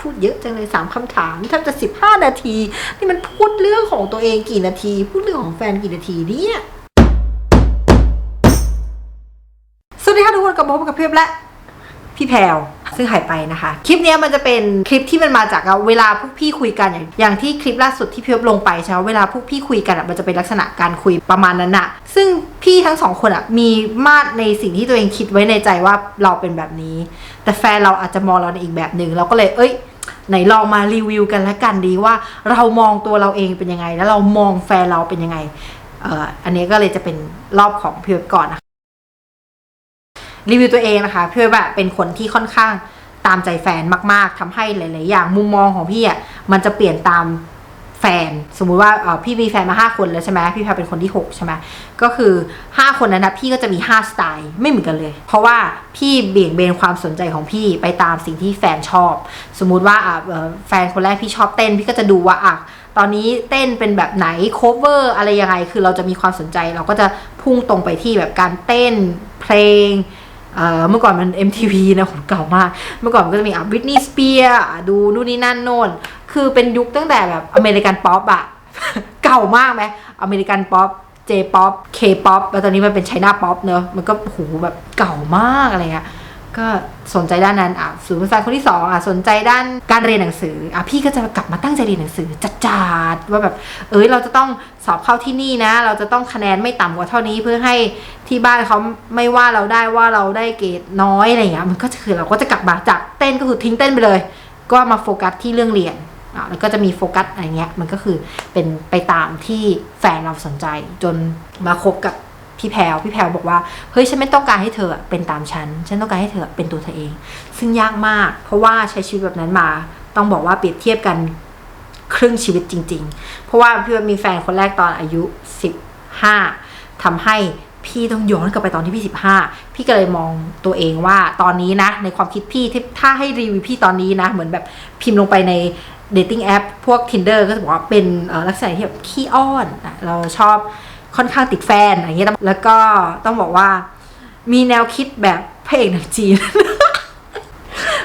พูดเยอะจังเลยสามคำถามแทบจะสิบห้านาที นี่มันพูดเรื่องของตัวเองกี่นาที พูดเรื่องของแฟนกี่นาทีเนี่ย สวัสดีค่ะทุกคนกลับมาพบกับเพียบและพี่แพลวซึ่งหายไปนะคะ คลิปนี้มันจะเป็นคลิปที่มันมาจากเวลาพวกพี่คุยกันอย่างอย่างที่คลิปล่าสุดที่พี่ลบลงไปใช่ไหมเวลาพวกพี่คุยกันมันจะเป็นลักษณะการคุยประมาณนั้นอะซึ่งพี่ทั้งสองคนอะมีมาตรในสิ่งที่ตัวเองคิดไว้ในใจว่าเราเป็นแบบนี้ แต่แฟนเราอาจจะมองเราในอีกแบบหนึ่งเราก็เลยเอ้ย ไหนลองมารีวิวกันและกันดีว่าเรามองตัวเราเองเป็นยังไง แล้วเรามองแฟนเราเป็นยังไงเอ่ออันนี้ก็เลยจะเป็นรอบของพี่อก่อนนะคะรีวิวตัวเองนะคะพี่อแบบเป็นคนที่ค่อนข้างตามใจแฟนมาก ๆทำให้หลาย ๆ อย่างมุมมองของพี่อะมันจะเปลี่ยนตาม แฟน สมมุติว่าพี่มีแฟนมาห้าคนแล้วใช่ไหมพี่พรเป็นคนที่หกใช่ไหมก็คือห้าคนนั้นนะพี่ก็จะมีห้าสไตล์ไม่เหมือนกันเลย เพราะว่าพี่เบี่ยงเบนความสนใจของพี่ไปตามสิ่งที่แฟนชอบ สมมุติว่าแฟนคนแรกพี่ชอบเต้น พี่ก็จะดูว่าอะตอนนี้เต้นเป็นแบบไหน cover อะไรยังไง คือเราจะมีความสนใจเราก็จะพุ่งตรงไปที่แบบการเต้นเพลง เมื่อก่อนมัน MTV นะผมเก่ามาก เมื่อก่อนมันก็จะมีอะวิทนีย์สเปียร์ดูนู่นนี่นั่นโน่น คือเป็นยุคตั้งแต่แบบอเมริกันป๊อปอะเก่ามากไหมอเมริกันป๊อปเจป๊อปเคป๊อปแล้วตอนนี้มันเป็นไชน่าป๊อปเนอะมันก็โหแบบเก่ามากอะไรเงี้ย ก็สนใจด้านนั้นอะศูนย์ภาษาคนที่สองอะสนใจด้านการเรียนหนังสืออะพี่ก็จะกลับมาตั้งใจเรียนหนังสือจัดจาดๆว่าแบบ เอ้ยเราจะต้องสอบเข้าที่นี่นะ เราจะต้องคะแนนไม่ต่ำกว่าเท่านี้เพื่อให้ที่บ้านเขาไม่ว่าเราได้ว่าเราได้เกรดน้อยอะไรเงี้ยมันก็คือเราก็จะกลับมาจากเต้นก็คือทิ้งเต้นไปเลย ก็มาโฟกัสที่เรื่องเรียนอะแล้วก็จะมีโฟกัสอะไรเงี้ยมันก็คือเป็นไปตามที่แฟนเราสนใจจนมาคบกับ พี่แพรวพี่แพรวบอกว่าเฮ้ยฉันไม่ต้องการให้เธอเป็นตามฉัน ฉันต้องการให้เธอเป็นตัวเธอเอง ซึ่งยากมาก เพราะว่าใช้ชีวิตแบบนั้นมา ต้องบอกว่าเปรียบเทียบกันครึ่งชีวิตจริง ๆ เพราะว่าพี่มีแฟนคนแรกตอนอายุ 15ทำให้พี่ต้องย้อนกลับไปตอนที่พี่ 15 พี่ก็เลยมองตัวเองว่าตอนนี้นะ ในความคิดพี่ถ้าให้รีวิวพี่ตอนนี้นะ เหมือนแบบพิมพ์ลงไปใน dating app พวก tinder ก็จะบอกว่าเป็นลักษณะที่แบบขี้อ้อน เราชอบ ค่อนข้างติดแฟนอะไรเงี้ยแล้วก็ต้องบอกว่ามีแนวคิดแบบพระเอกหนังจีน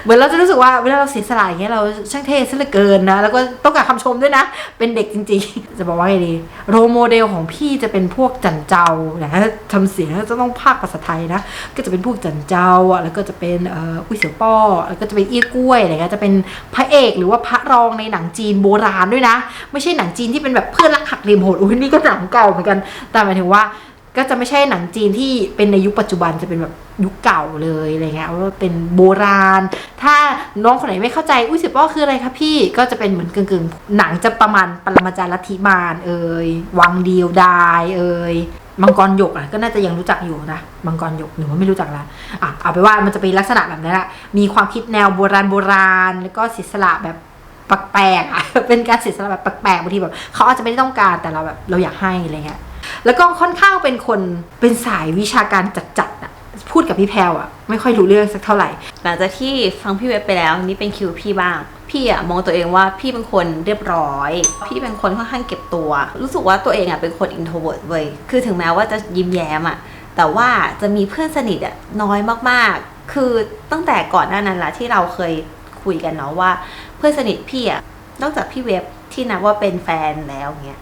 เหมือนเราจะรู้สึกว่าเวลาเราเสียสละอย่างเงี้ยเราช่างเท่ซะเหลือเกินนะ แล้วก็ต้องการคำชมด้วยนะ เป็นเด็กจริงๆ จะบอกว่าไงดีโรโมเดลของพี่จะเป็นพวกจันเจ้านะทำเสียงจะต้องภาคภาษาไทยนะ ก็จะเป็นพวกจันเจ้าอะแล้วก็จะเป็นเอ่ออุ้ยเสี่ยวป้อ แล้วก็จะเป็นเอี้ยกล้วยอะไรเงี้ยจะเป็นพระเอกหรือว่าพระรองในหนังจีนโบราณด้วยนะ ไม่ใช่หนังจีนที่เป็นแบบเพื่อนรักหักเหลี่ยมโหดอุ้ยนี่ก็หนังเก่าเหมือนกัน แต่หมายถึงว่า ก็จะไม่ใช่หนังจีนที่เป็นในยุคปัจจุบันจะเป็นแบบยุคเก่าเลยอะไรเงี้ยว่าเป็นโบราณ ถ้าน้องคนไหนไม่เข้าใจอุ้ยสิป้อคืออะไรคะพี่ก็จะเป็นเหมือนกึ่งๆ หนังจะประมาณปรมาจารย์ลัทธิมารเอ่ยวังเดียวดายเอ่ยมังกรหยกอะก็น่าจะยังรู้จักอยู่นะมังกรหยกหรือว่าไม่รู้จักละอะเอาไปว่ามันจะเป็นลักษณะแบบนั้นแหละมีความคิดแนวโบราณโบราณ แล้วก็ศิสละแบบแปลกๆอะเป็นการเสียสละแบบแปลกๆบางทีแบบเขาอาจจะไม่ได้ต้องการแต่เราแบบเราอยากให้อะไรเงี้ย แล้วก็ค่อนข้างเป็นคนเป็นสายวิชาการจัดๆอะพูดกับพี่แพลวอะไม่ค่อยรู้เรื่องสักเท่าไหร่ หลังจากที่ฟังพี่เว็บไปแล้วนี่เป็นคิวพี่บ้าง พี่อะมองตัวเองว่าพี่เป็นคนเรียบร้อย พี่เป็นคนค่อนข้างเก็บตัว รู้สึกว่าตัวเองอะเป็นคนอินโทรเวิร์ดเว้ยคือถึงแม้ว่าจะยิ้มแย้มอะแต่ว่าจะมีเพื่อนสนิทอะน้อยมากๆ คือตั้งแต่ก่อนหน้านั้นละที่เราเคยคุยกันเนาะว่า เพื่อนสนิทพี่อะนอกจากพี่เว็บที่นับว่าเป็นแฟนแล้วเงี้ย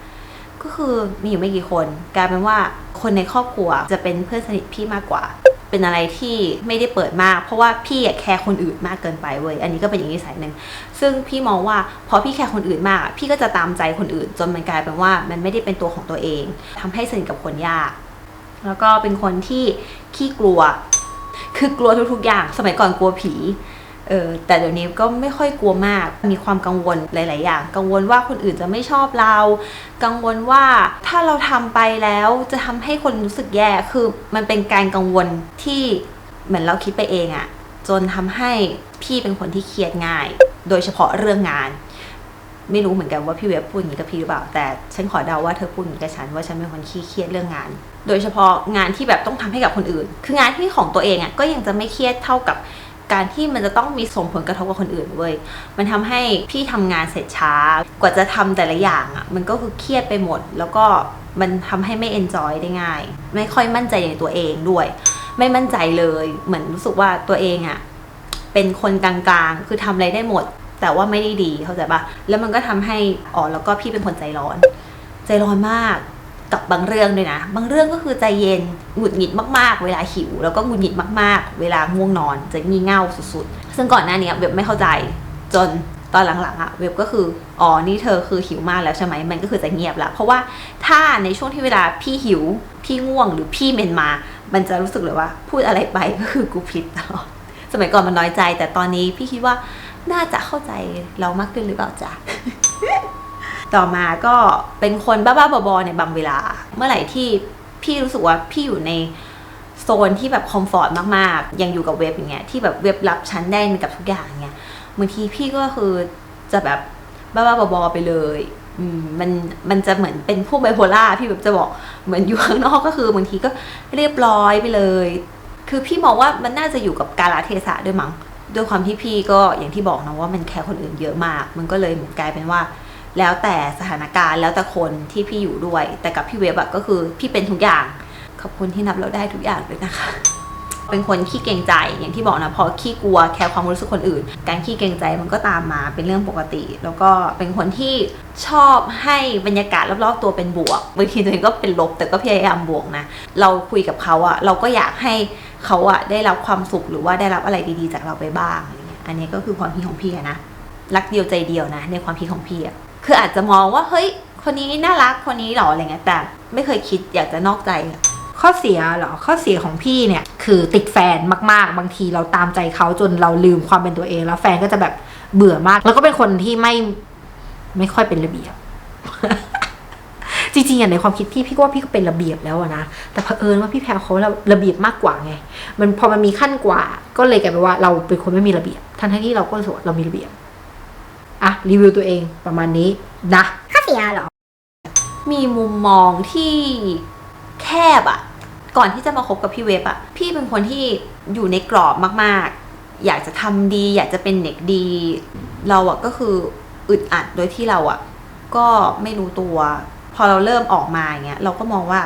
ก็คือมีอยู่ไม่กี่คน กลายเป็นว่าคนในครอบครัวจะเป็นเพื่อนสนิทพี่มากกว่า เป็นอะไรที่ไม่ได้เปิดมาก เพราะว่าพี่แคร์คนอื่นมากเกินไปเว้ยอันนี้ก็เป็นอย่างนี้สายหนึ่งซึ่งพี่มองว่าพอพี่แคร์คนอื่นมาก พี่ก็จะตามใจคนอื่น จนมันกลายเป็นว่ามันไม่ได้เป็นตัวของตัวเองทำให้สนิทกับคนยาก แล้วก็เป็นคนที่ขี้กลัว คือกลัวทุกๆอย่าง สมัยก่อนกลัวผี เออแต่เดี๋ยวนี้ก็ไม่ค่อยกลัวมากมีความกังวลหลาย ๆ อย่าง กังวลว่าคนอื่นจะไม่ชอบเรา กังวลว่าถ้าเราทำไปแล้วจะทำให้คนรู้สึกแย่คือมันเป็นการกังวลที่เหมือนเราคิดไปเองอะจนทำให้พี่เป็นคนที่เครียดง่าย โดยเฉพาะเรื่องงาน ไม่รู้เหมือนกันว่าพี่เว็บพูดอย่างนี้กับพี่หรือเปล่า แต่ฉันขอเดาว่าเธอพูดอย่างนี้กับฉันว่าฉันเป็นคนขี้เครียดเรื่องงาน โดยเฉพาะงานที่แบบต้องทำให้กับคนอื่น คืองานที่ของตัวเองอะก็ยังจะไม่เครียดเท่ากับ การที่มันจะต้องมีส่งผลกระทบกับคนอื่นเว้ยมันทำให้พี่ทำงานเสร็จช้า กว่าจะทำแต่ละอย่างอะ่ะมันก็คือเครียดไปหมด แล้วก็มันทำให้ไม่เอนจอยได้ง่าย ไม่ค่อยมั่นใจในตัวเองด้วย ไม่มั่นใจเลยเหมือนรู้สึกว่าตัวเองอะ่ะเป็นคนกลางๆ คือทำอะไรได้หมด แต่ว่าไม่ได้ดีเข้าใจปะแล้วมันก็ทำให้อ๋อแล้วก็พี่เป็นคนใจร้อน ใจร้อนมาก กับบางเรื่องด้วยนะ บางเรื่องก็คือใจเย็นหงุดหงิดมากๆ เวลาหิว แล้วก็หงุดหงิดมากๆ เวลาง่วงนอนจะงี่เง่าสุดๆ ซึ่งก่อนหน้านี้เว็บไม่เข้าใจจนตอนหลังๆอะเว็บก็คืออ๋อนี่เธอคือหิวมากแล้วใช่ไหมมันก็คือจะเงียบละเพราะว่าถ้าในช่วงที่เวลาพี่หิว พี่ง่วงหรือพี่เมนมา มันจะรู้สึกเลยว่า พูดอะไรไปก็คือกูผิดตลอดสมัยก่อนมันน้อยใจ แต่ตอนนี้พี่คิดว่าน่าจะเข้าใจเรามากขึ้นหรือเปล่าจ๊ะ ต่อมาก็เป็นคนบ้าๆบอๆในบางเวลา เมื่อไหร่ที่พี่รู้สึกว่าพี่อยู่ในโซนที่แบบคอมฟอร์ตมากๆ ยังอยู่กับเว็บอย่างเงี้ยที่แบบเว็บรับชั้นได้กับทุกอย่างเงี้ยบางทีพี่ก็คือจะแบบบ้าๆบอๆไปเลยมมันมันจะเหมือนเป็นพวกไบโพล่าพี่แบบจะบอกเหมือนอยู่ข้างนอกก็คือบางทีก็เรียบร้อยไปเลย คือพี่มองว่ามันน่าจะอยู่กับกาลเทศะด้วยมั้งด้วยความที่พี่ก็อย่างที่บอกนะว่ามันแคร์คนอื่นเยอะมาก มันก็เลยเหมือนกลายเป็นว่า แล้วแต่สถานการณ์แล้วแต่คนที่พี่อยู่ด้วย แต่กับพี่เวฟอะก็คือพี่เป็นทุกอย่าง ขอบคุณที่นับเราได้ทุกอย่างเลยนะคะ เป็นคนขี้เกรงใจอย่างที่บอกนะพอขี้กลัวแคร์ความรู้สึกคนอื่น การขี้เกรงใจมันก็ตามมาเป็นเรื่องปกติ แล้วก็เป็นคนที่ชอบให้บรรยากาศรอบๆตัวเป็นบวกบางทีตัวเองก็เป็นลบแต่ก็พยายามบวกนะ เราคุยกับเขาอะเราก็อยากให้เขาอะได้รับความสุขหรือว่าได้รับอะไรดีๆ จากเราไปบ้างอันนี้ก็คือความคิดของพี่นะรักเดียวใจเดียวนะ ในความคิดของพี่อะ คืออาจจะมองว่าเฮ้ย คนนี้น่ารักคนนี้หรออะไรเงี้ยแต่ไม่เคยคิดอยากจะนอกใจข้อเสียเหรอข้อเสียของพี่เนี่ย คือติดแฟนมาก ๆ บางทีเราตามใจเขาจนเราลืมความเป็นตัวเอง แล้วแฟนก็จะแบบเบื่อมาก แล้วก็เป็นคนที่ไม่ไม่ค่อยเป็นระเบียบ จริงๆอะในความคิดพี่พี่ก็ว่าพี่ก็เป็นระเบียบแล้วนะแต่เผอิญว่าพี่แพรเขาระเบียบมากกว่าไง มันพอมันมีขั้นกว่า ก็เลยกลายเป็นว่าเราเป็นคนไม่มีระเบียบทั้งที่เราก็รู้สึกว่าเรามีระเบียบ อะรีวิวตัวเองประมาณนี้นะข้อเสียเหรอ มีมุมมองที่แคบอะก่อนที่จะมาคบกับพี่เวฟอะพี่เป็นคนที่อยู่ในกรอบมากๆ อยากจะทำดี อยากจะเป็นเด็กดี เราอะก็คืออึดอัดโดยที่เราอะก็ไม่รู้ตัว พอเราเริ่มออกมาอย่างเงี้ยเราก็มองว่า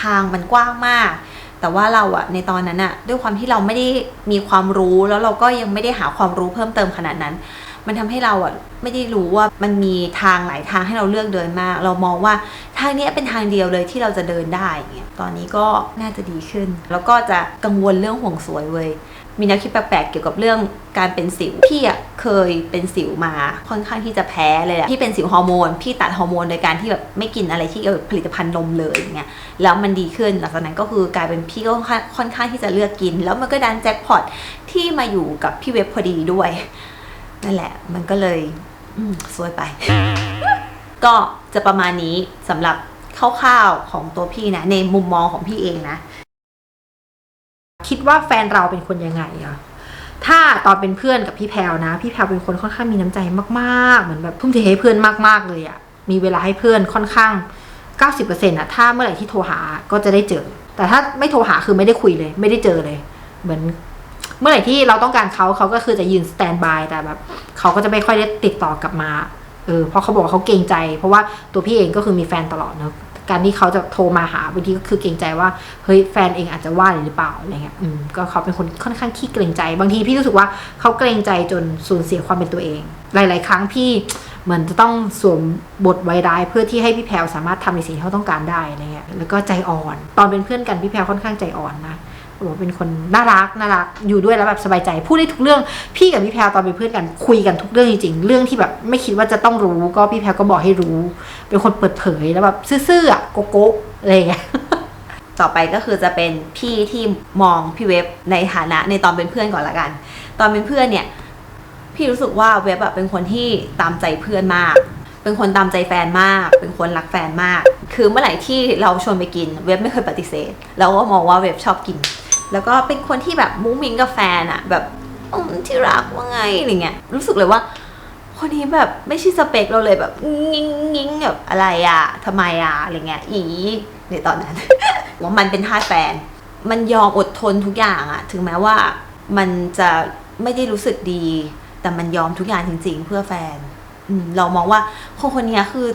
ทางมันกว้างมาก แต่ว่าเราอะในตอนนั้นอะด้วยความที่เราไม่ได้มีความรู้แล้วเราก็ยังไม่ได้หาความรู้เพิ่มเติมขนาดนั้น มันทำให้เราอะไม่ได้รู้ว่ามันมีทางหลายทางให้เราเลือกเดินมาก เรามองว่าทางนี้เป็นทางเดียวเลยที่เราจะเดินได้อย่างเงี้ยตอนนี้ก็น่าจะดีขึ้น แล้วก็จะกังวลเรื่องห่วงสวยเว้ยมีแนวคิดแปลกๆเกี่ยวกับเรื่องการเป็นสิวพี่อะเคยเป็นสิวมาค่อนข้างที่จะแพ้เลยอะพี่เป็นสิวฮอร์โมนพี่ตัดฮอร์โมนโดยการที่แบบไม่กินอะไรที่เกี่ยวกับผลิตภัณฑ์นมเลยอย่างเงี้ยแล้วมันดีขึ้นหลังจากนั้นก็คือกลายเป็นพี่ก็ค่อนข้างที่จะเลือกกิน แล้วมันก็ดันแจ็คพอตที่มาอยู่กับพี่เว็บพอดีด้วย นั่นแหละ มันก็เลยอืมสวยไป ก็จะประมาณนี้สำหรับคร่าวๆของตัวพี่นะ ในมุมมองของพี่เองนะ คิดว่าแฟนเราเป็นคนยังไงอะถ้าตอนเป็นเพื่อนกับพี่แพลวนะ พี่แพลวเป็นคนค่อนข้างมีน้ำใจมากๆ เหมือนแบบทุ่มเทให้เพื่อนมากๆเลยอะมีเวลาให้เพื่อนค่อนข้าง 90%อะถ้าเมื่อไหร่ที่โทรหาก็จะได้เจอ แต่ถ้าไม่โทรหาคือไม่ได้คุยเลย ไม่ได้เจอเลย เหมือน เมื่อไหร่ที่เราต้องการเขาเขาก็คือจะยืนสแตนบายแต่แบบเขาก็จะไม่ค่อยได้ติดต่อกลับมาเออเพราะเขาบอกว่าเขาเกรงใจ เพราะว่าตัวพี่เองก็คือมีแฟนตลอดเนอะการที่เขาจะโทรมาหาบางทีก็คือเกรงใจว่าเฮ้ยแฟนเองอาจจะว่าหรือเปล่าอะไรเงี้ยอืมก็เขาเป็นคนค่อนข้างขี้เกรงใจ บางทีพี่รู้สึกว่าเขาเกรงใจจนสูญเสียความเป็นตัวเอง หลาย ๆ ครั้งพี่เหมือนจะต้องสวมบทไว้ร้ายเพื่อที่ให้พี่แพลวสามารถทำในสิ่งที่เขาต้องการได้อะไรเงี้ยแล้วก็ใจอ่อน ตอนเป็นเพื่อนกันพี่แพลวค่อนข้างใจอ่อนนะ โอ้เป็นคนน่ารักน่ารัก อยู่ด้วยแล้วแบบสบายใจ พูดได้ทุกเรื่อง พี่กับพี่แพรวตอนเป็นเพื่อนกันคุยกันทุกเรื่องจริงๆ เรื่องที่แบบไม่คิดว่าจะต้องรู้ ก็พี่แพรวก็บอกให้รู้ เป็นคนเปิดเผยแล้วแบบซื่อๆอะโกโก้อะไรอย่างเงี้ยต่อไปก็คือจะเป็นพี่ที่มองพี่เว็บในฐานะในตอนเป็นเพื่อนก่อนละกัน ตอนเป็นเพื่อนเนี่ย พี่รู้สึกว่าเว็บอะเป็นคนที่ตามใจเพื่อนมาก เป็นคนตามใจแฟนมาก เป็นคนรักแฟนมาก คือเมื่อไหร่ที่เราชวนไปกิน เว็บไม่เคยปฏิเสธ แล้วก็มองว่าเว็บชอบกิน แล้วก็เป็นคนที่แบบมุ้งมิ้งกับแฟนอะแบบอที่รักว่าไงอะไรเงี้ยรู้สึกเลยว่า คนนี้แบบไม่ใช่สเปคเราเลยแบบงิ้งงิ้งแบบอะไรอะทำไมอะอะไรเงี้ยอีในตอนนั้นว่ามันเป็นท่าแฟน มันยอมอดทนทุกอย่างอะถึงแม้ว่ามันจะไม่ได้รู้สึกดี แต่มันยอมทุกอย่างจริง ๆ เพื่อแฟนอืเรามองว่าคนคนนี้คือ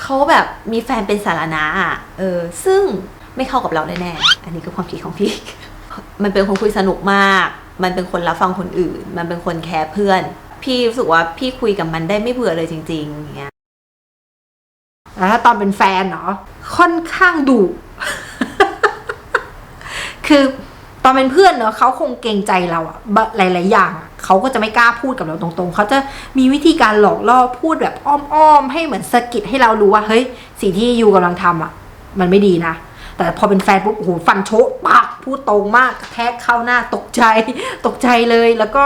เขาแบบมีแฟนเป็นสารณะเออ ซึ่ง ไม่เข้ากับเราแน่ๆอันนี้คือความคิดของพี่ มันเป็นคนคุยสนุกมาก มันเป็นคนรับฟังคนอื่น มันเป็นคนแคร์เพื่อน พี่รู้สึกว่าพี่คุยกับมันได้ไม่เบื่อเลยจริงๆอย่างเงี้ยแล้วถ้าตอนเป็นแฟนเนาะค่อนข้างดุคือตอนเป็นเพื่อนเนาะเขาคงเกรงใจเราอะหลาย ๆ อย่างเขาก็จะไม่กล้าพูดกับเราตรง ๆ เขาจะมีวิธีการหลอกล่อพูดแบบอ้อม ๆ ให้เหมือนสะกิดให้เรารู้ว่า เฮ้ยสิ่งที่ยูกำลังทำอะมันไม่ดีนะ แต่พอเป็นแฟนปุ๊บโอ้โหฟันโชะปักพูดตรงมากแทกเข้าหน้าตกใจตกใจเลยแล้วก็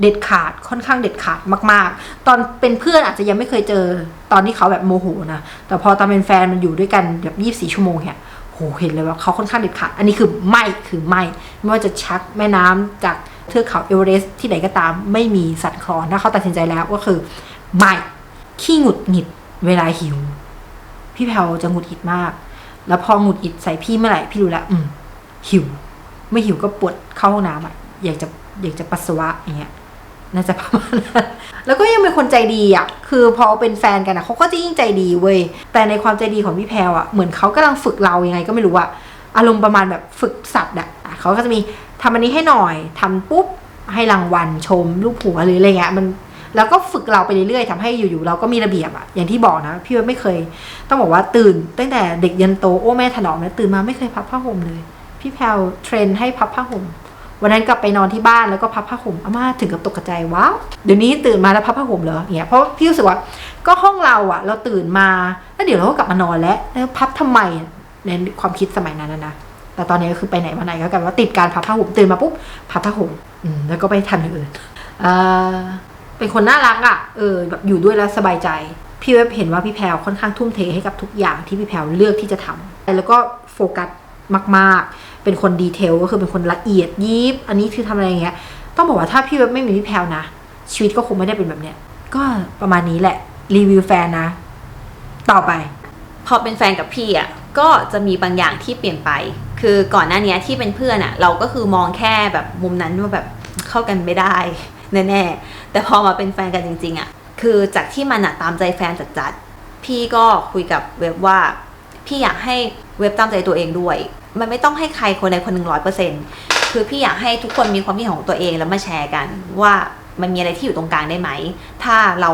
เด็ดขาดค่อนข้างเด็ดขาดมาก ๆ ตอนเป็นเพื่อนอาจจะยังไม่เคยเจอตอนที่เขาแบบโมโหนะแต่พอตอนเป็นแฟนมันอยู่ด้วยกันแบบยี่สี่ชั่วโมงเนี่ยโหเห็นเลยว่าเขาค่อนข้างเด็ดขาดอันนี้คือไม่คือไม่ไม่ว่าจะชักแม่น้ำจากเทือกเขาเอเวอเรสต์ที่ไหนก็ตามไม่มีสัตว์คลอนถ้าเขาตัดสินใจแล้วก็คือไม่ขี้หงุดหงิดเวลาหิว พี่แพลวจะหงุดหงิดมาก แล้วพอหงุดหงิดใส่พี่เมื่อไหร่พี่รู้แล้วอืม หิว ไม่หิวก็ปวดเข้าห้องน้ำอะ อยากจะอยากจะปัสสาวะอย่างเงี้ยน่าจะประมาณนั้นแล้วก็ยังเป็นคนใจดีอะ คือพอเป็นแฟนกันอะเขาก็จะยิ่งใจดีเว้ย แต่ในความใจดีของพี่แพลวอะ เหมือนเขากำลังฝึกเรายังไงก็ไม่รู้อะ อารมณ์ประมาณแบบฝึกสัตว์อะ เขาก็จะมีทำอันนี้ให้หน่อยทำปุ๊บให้รางวัลชมลูกหัวหรืออะไรเงี้ย มัน แล้วก็ฝึกเราไปเรื่อยๆทำให้อยู่ๆเราก็มีระเบียบอะอย่างที่บอกนะ พี่ว่าไม่เคย ต้องบอกว่าตื่น ตั้งแต่เด็กยันโตโอ้แม่ถนอมนะตื่นมาไม่เคยพับผ้าห่มเลย พี่แพลวเทรนให้พับผ้าห่มวันนั้นกลับไปนอนที่บ้านแล้วก็พับผ้าห่มอาม่าถึงกับตกใจว้าวเดี๋ยวนี้ตื่นมาแล้วพับผ้าห่มเหรอเงี้ยเพราะพี่รู้สึกว่าก็ห้องเราอะเราตื่นมาแล้วเดี๋ยวเราก็กลับมานอนแล้วแล้วพับทำไมในความคิดสมัยนั้นนะแต่ตอนนี้ก็คือไปไหนมาไหนก็กลายว่าติดการพับผ้าห่มตื่นมาปุ๊บพับผ้าห่มอืมแล้วก็ไปทำอย่างอื่นอ่า เป็นคนน่ารักอะเออแบบอยู่ด้วยแล้วสบายใจ พี่เว็บเห็นว่าพี่แพลวค่อนข้างทุ่มเทให้กับทุกอย่างที่พี่แพลวเลือกที่จะทำแล้วก็โฟกัสมาก ๆ เป็นคนดีเทลก็คือเป็นคนละเอียดยิบอันนี้คือทำอะไรอย่างเงี้ย ต้องบอกว่าถ้าพี่เว็บไม่มีพี่แพลวนะ ชีวิตก็คงไม่ได้เป็นแบบเนี้ย ก็ประมาณนี้แหละรีวิวแฟนนะ ต่อไป พอเป็นแฟนกับพี่อะก็จะมีบางอย่างที่เปลี่ยนไป คือก่อนหน้านี้ที่เป็นเพื่อนอะ เราก็คือมองแค่แบบมุมนั้นว่าแบบเข้ากันไม่ได้ แน่ๆ แต่พอมาเป็นแฟนกันจริงๆอะ คือจากที่มันอะตามใจแฟนจัดๆ พี่ก็คุยกับเว็บว่า พี่อยากให้เว็บตามใจตัวเองด้วย มันไม่ต้องให้ใครคนใดคนหนึ่งร้อยเปอร์เซ็นคือพี่อยากให้ทุกคนมีความคิดของตัวเองแล้วมาแชร์กัน ว่ามันมีอะไรที่อยู่ตรงกลางได้ไหม ถ้าเรา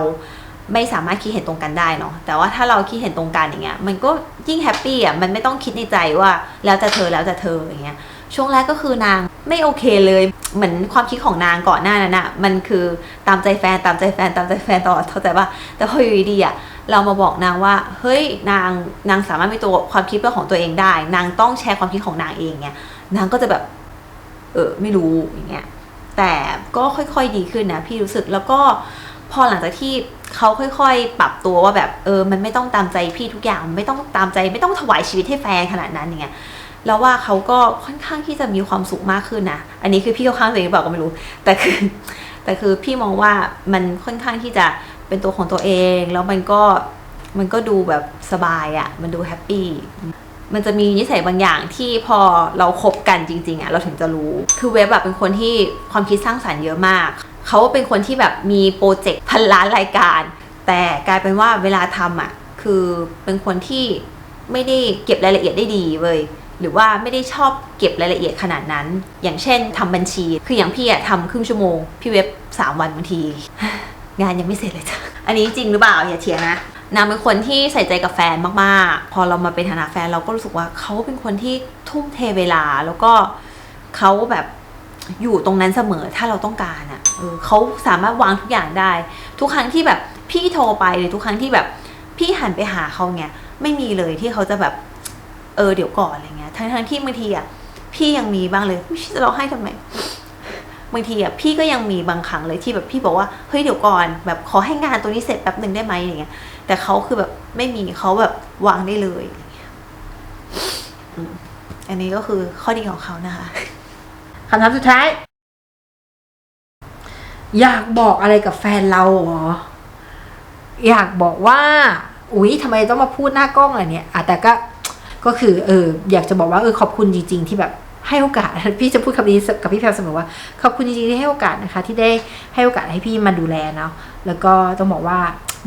ไม่สามารถคิดเห็นตรงกันได้เนาะ แต่ว่าถ้าเราคิดเห็นตรงกันอย่างเงี้ย มันก็ยิ่งแฮปปี้อะ มันไม่ต้องคิดในใจว่าแล้วแต่เธอแล้วแต่เธออย่างเงี้ย ช่วงแรกก็คือนางไม่โอเคเลย เหมือนความคิดของนางก่อนหน้านั้นอะมันคือตามใจแฟนตามใจแฟนตามใจแฟนตลอดเข้าใจป่ะแต่พออยู่ดีอะเรามาบอกนางว่า เฮ้ยนางนางสามารถมีตัวความคิดเป็นของตัวเองได้ นางต้องแชร์ความคิดของนางเองเงี้ยนางก็จะแบบ เออไม่รู้อย่างเงี้ยแต่ก็ค่อยๆดีขึ้นนะพี่รู้สึกแล้วก็พอหลังจากที่เขาค่อยๆ ปรับตัวว่าแบบเออ มันไม่ต้องตามใจพี่ทุกอย่างไม่ต้องตามใจ ไม่ต้องถวายชีวิตให้แฟนขนาดนั้นอย่างเงี้ย แล้วว่าเขาก็ค่อนข้างที่จะมีความสุขมากขึ้นนะอันนี้คือพี่เข้าข้างตัวเองเปล่าก็ไม่รู้ แต่คือแต่คือพี่มองว่ามันค่อนข้างที่จะเป็นตัวของตัวเอง แล้วมันก็มันก็ดูแบบสบายอะ่ะ มันดูแฮปปี้มันจะมีนิสัยบางอย่างที่พอเราคบกันจริง ๆอะ่ะเราถึงจะรู้ คือเว็บแบบเป็นคนที่ความคิดสร้างสรรค์เยอะมาก เขาเป็นคนที่แบบมีโปรเจกต์พันล้านรายการ แต่กลายเป็นว่าเวลาทำอะคือเป็นคนที่ไม่ได้เก็บรายละเอียดได้ดีเว้ย หรือว่าไม่ได้ชอบเก็บรายละเอียดขนาดนั้น อย่างเช่นทำบัญชี คืออย่างพี่อะทำครึ่งชั่วโมง พี่เว็บ 3 วันบางที งานยังไม่เสร็จเลยจ้ะ อันนี้จริงหรือเปล่าอย่าเถียงนะนางเป็นคนที่ใส่ใจกับแฟนมากๆ พอเรามาเป็นฐานะแฟนเราก็รู้สึกว่าเขาเป็นคนที่ทุ่มเทเวลาแล้วก็เขาแบบอยู่ตรงนั้นเสมอถ้าเราต้องการอะ่ะเออเขาสามารถวางทุกอย่างได้ ทุกครั้งที่แบบพี่โทรไปหรือทุกครั้งที่แบบพี่หันไปหาเขาเนี่ยไม่มีเลยที่เขาจะแบบเออเดี๋ยวก่อนอะไรเงี้ย ทั้งทั้งที่บางทีอะพี่ยังมีบ้างเลยพี่จะร้องไห้ทำไมบางทีอะพี่ก็ยังมีบางครั้งเลยที่แบบพี่บอกว่าเฮ้ยเดี๋ยวก่อนแบบขอให้งานตัวนี้เสร็จแป๊บหนึ่งได้ไหมอย่างเงี้ย แต่เขาคือแบบไม่มีเขาแบบวางได้เลยอันนี้ก็คือข้อดีของเขานะคะคำถามสุดท้าย อยากบอกอะไรกับแฟนเราเหรอ อยากบอกว่า อุ๊ยทำไมต้องมาพูดหน้ากล้องอะไรเนี่ยอะแต่ก็ ก็คือเอออยากจะบอกว่าเออขอบคุณจริง ๆ ที่แบบให้โอกาสพี่จะพูดคำนี้กับพี่แพลเสมอว่าขอบคุณจริงๆที่ให้โอกาสนะคะ ที่ได้ให้โอกาสให้พี่มาดูแลเนาะแล้วก็ต้องบอกว่า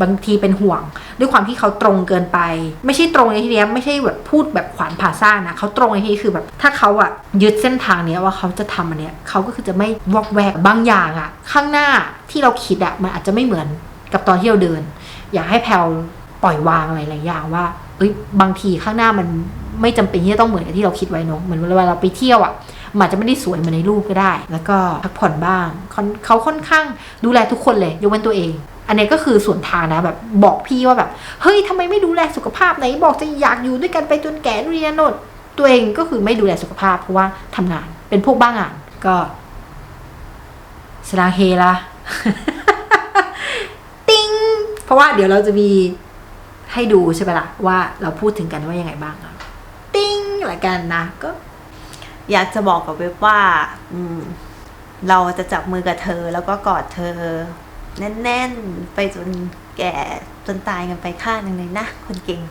บางทีเป็นห่วง ด้วยความที่เขาตรงเกินไป ไม่ใช่ตรงในที่นี้ไม่ใช่แบบพูดแบบขวานผ่าซ่านนะเขาตรงในที่คือแบบ ถ้าเขาอะยึดเส้นทางเนี้ยว่าเขาจะทำอันเนี้ยเขาก็คือจะไม่วอกแวกบางอย่างอะข้างหน้าที่เราคิดอะมันอาจจะไม่เหมือนกับตอนที่เราเดิน อยากให้แพลวปล่อยวางอะไรหลายอย่างว่า เอ้ยบางทีข้างหน้ามันไม่จำเป็นที่จะต้องเหมือนกับที่เราคิดไว้เนอะเหมือนเวลาเราไปเที่ยวอะมันอาจจะไม่ได้สวยเหมือนในรูปก็ได้ แล้วก็พักผ่อนบ้างเขาค่อนข้างดูแลทุกคนเลยยกเว้นตัวเอง อันนี้ก็คือส่วนทางนะแบบบอกพี่ว่าแบบเฮ้ยทำไมไม่ดูแลสุขภาพไหนบอกจะอยากอยู่ด้วยกันไปจนแก่นู่นนี่นั่นโน่นตัวเองก็คือไม่ดูแลสุขภาพเพราะว่าทำงานเป็นพวกบ้างานก็สลางเฮละติ้งเพราะว่าเดี๋ยวเราจะมี ให้ดูใช่ไหมล่ะว่าเราพูดถึงกันว่ายังไงบ้างติ้งละกันนะก็อยากจะบอกกับเว็บว่า อืม เราจะจับมือกับเธอ แล้วก็กอดเธอ แน่นๆ ไปจนแก่จนตายกันไปข้างหนึ่งเลยนะ คนเก่ง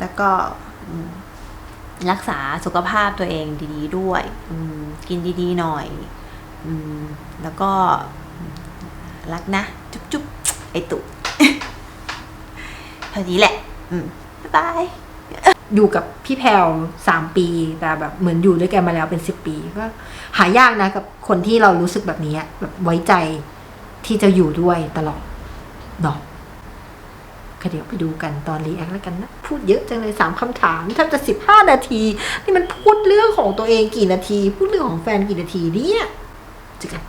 แล้วก็รักษาสุขภาพตัวเองดี ๆ ด้วย กินดี ๆ หน่อยอแล้วก็รักนะ จุ๊บๆ ไอตุ เท่านี้แหละ อืมบ๊ายบาย อยู่กับพี่แพลวสามปี แต่แบบเหมือนอยู่ด้วยกันมาแล้วเป็นสิบปี ก็หายากนะกับคนที่เรารู้สึกแบบนี้อะแบบไว้ใจที่จะอยู่ด้วยตลอดเนาะก็เดี๋ยวไปดูกันตอนรีแอคแล้วกันนะ พูดเยอะจังเลยสามคำถามแทบจะสิบห้านาที นี่มันพูดเรื่องของตัวเองกี่นาที พูดเรื่องของแฟนกี่นาทีเนี่ยเจอกัน